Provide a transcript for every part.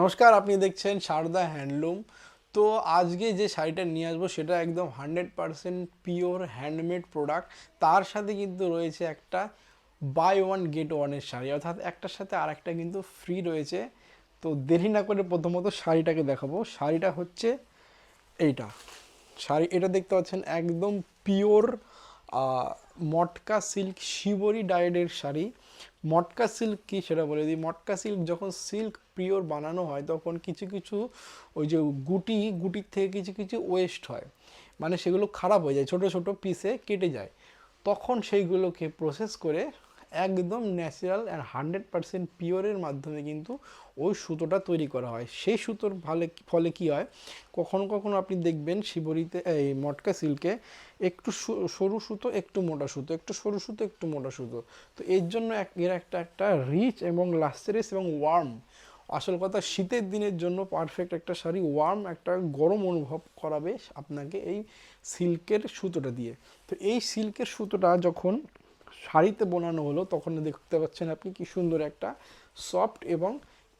নমস্কার, আপনি দেখছেন সারদা হ্যান্ডলুম। তো আজকে যে শাড়িটা নিয়ে আসব, সেটা একদম hundred percent pure handmade product. তার সাথে কিন্তু রয়েছে একটা বাই ওয়ান গেট ওয়ানের শাড়ি। অর্থাৎ একটার সাথে আর একটা কিন্তু ফ্রি রয়েছে। তো দেরি না করে প্রথমত শাড়িটাকে দেখাবো। শাড়িটা হচ্ছে এইটা। শাড়ি, এটা দেখতে পাচ্ছেন, একদম পিওর মটকা সিল্ক শিবরি ডায়েডের শাড়ি। মটকা সিল্ক কি সেটা বলে দিই? মটকা সিল্ক যখন সিল্ক পিওর বানানো হয়, তখন কিছু কিছু ওই যে গুটি, গুটির থেকে কিছু কিছু ওয়েস্ট হয়। মানে সেগুলো খারাপ হয়ে যায়, ছোট ছোট পিসে কেটে যায়। তখন সেইগুলোকে প্রসেস করে একদম ন্যাচারাল অ্যান্ড হান্ড্রেড পারসেন্ট পিওরের মাধ্যমে কিন্তু ওই সুতোটা তৈরি করা হয়। সেই সুতোর ফলে ফলে কি হয়? কখনো কখনো আপনি দেখবেন শিবরিতে, এই মটকা সিল্কে একটু সরু সুতো, একটু মোটা সুতো, একটু সরু সুতো, একটু মোটা সুতো। তো এর জন্য এর একটা একটা রিচ এবং লাস্টারিস এবং ওয়ার্ম আসল কথা, শীতের দিনের জন্য পারফেক্ট একটা শাড়ি ওয়ার্ম একটা গরম অনুভব করাবে আপনাকে এই সিল্কের সুতোটা দিয়ে। তো এই সিল্কের সুতোটা যখন শাড়িতে বোনানো হলো, তখন দেখতে পাচ্ছেন আপনি কি সুন্দর একটা সফট এবং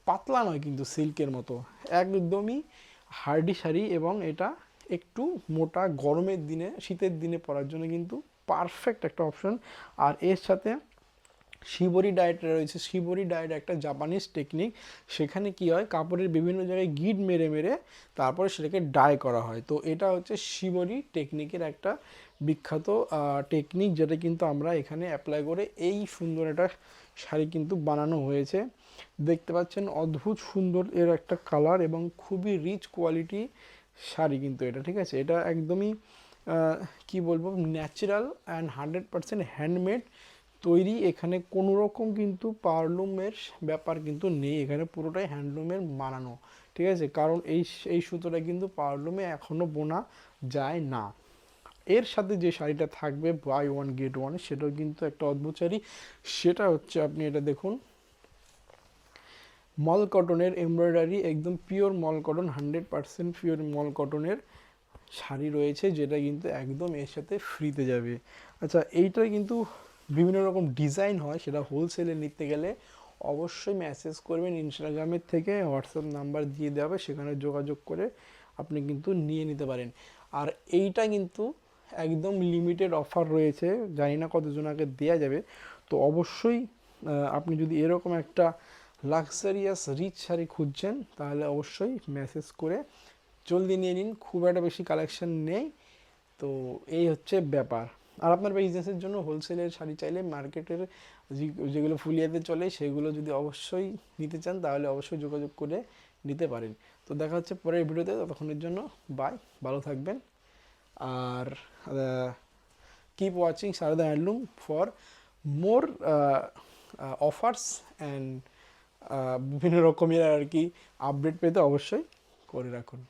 পাতলা নয় কিন্তু সিল্কের মতো। একদমই হার্ডি শাড়ি এবং এটা একটু মোটা গরমের দিনে, শীতের দিনে পরার জন্য কিন্তু পারফেক্ট একটা অপশন আর এর সাথে শিবরি ডায়েট রয়েছে। শিবরি ডায়েট একটা জাপানিজ টেকনিক সেখানে কি হয়, কাপড়ের বিভিন্ন জায়গায় গিট মেরে মেরে তারপরে সেটাকে ডাই করা হয়। তো এটা হচ্ছে শিবরি টেকনিকের একটা বিখ্যাত টেকনিক যেটা কিন্তু আমরা এখানে অ্যাপ্লাই করে এই সুন্দর একটা শাড়ি কিন্তু বানানো হয়েছে। দেখতে পাচ্ছেন অদ্ভুত সুন্দর এর একটা কালার এবং খুবই রিচ কোয়ালিটি শাড়ি কিন্তু এটা, ঠিক আছে? এটা একদমই কি বলব natural and hundred percent handmade তৈরি, এখানে কোনো রকম কিন্তু পারলুমের ব্যাপার কিন্তু নেই। এখানে পুরোটাই হ্যান্ডলুমের বানানো, ঠিক আছে? কারণ এই এই সুতোটা কিন্তু পারলুমে এখনও বোনা যায় না। এর সাথে যে শাড়িটা থাকবে বাই ওয়ান গেট ওয়ান সেটাও কিন্তু একটা অদ্ভুত শাড়ি। সেটা হচ্ছে আপনি এটা দেখুন। মল কটনের এমব্রয়ডারি, একদম pure mul cotton hundred percent pure mul কটনের শাড়ি রয়েছে, যেটা কিন্তু একদম এর সাথে ফ্রিতে যাবে। আচ্ছা এইটা কিন্তু বিভিন্ন রকম ডিজাইন হয়, সেটা হোলসেলে নিতে গেলে অবশ্যই মেসেজ করবেন ইনস্টাগ্রামের থেকে হোয়াটসঅ্যাপ নাম্বার দিয়ে দেওয়া হবে, সেখানে যোগাযোগ করে আপনি কিন্তু নিয়ে নিতে পারেন। আর এইটা কিন্তু একদম লিমিটেড অফার রয়েছে, জানি না কতজনকে দেওয়া যাবে। তো অবশ্যই আপনি যদি এরকম একটা লাক্সারিয়াস রিচ শাড়ি খুঁজছেন, তাহলে অবশ্যই মেসেজ করে জলদি নিয়ে নিন, খুব একটা বেশি কালেকশন নেই। তো এই হচ্ছে ব্যাপার। আর আপনার বিজনেসের জন্য হোলসেলের শাড়ি চাইলে মার্কেটের যেগুলো ফুলিয়াতে চলে সেগুলো যদি অবশ্যই নিতে চান, তাহলে অবশ্যই যোগাযোগ করে নিতে পারেন। তো দেখা হচ্ছে পরের ভিডিওতে, ততক্ষণের জন্য বাই ভালো থাকবেন। আর keep watching Sarada handloom for more offers and বিভিন্ন রকমের আর কি আপডেট পেতে অবশ্যই করে রাখুন।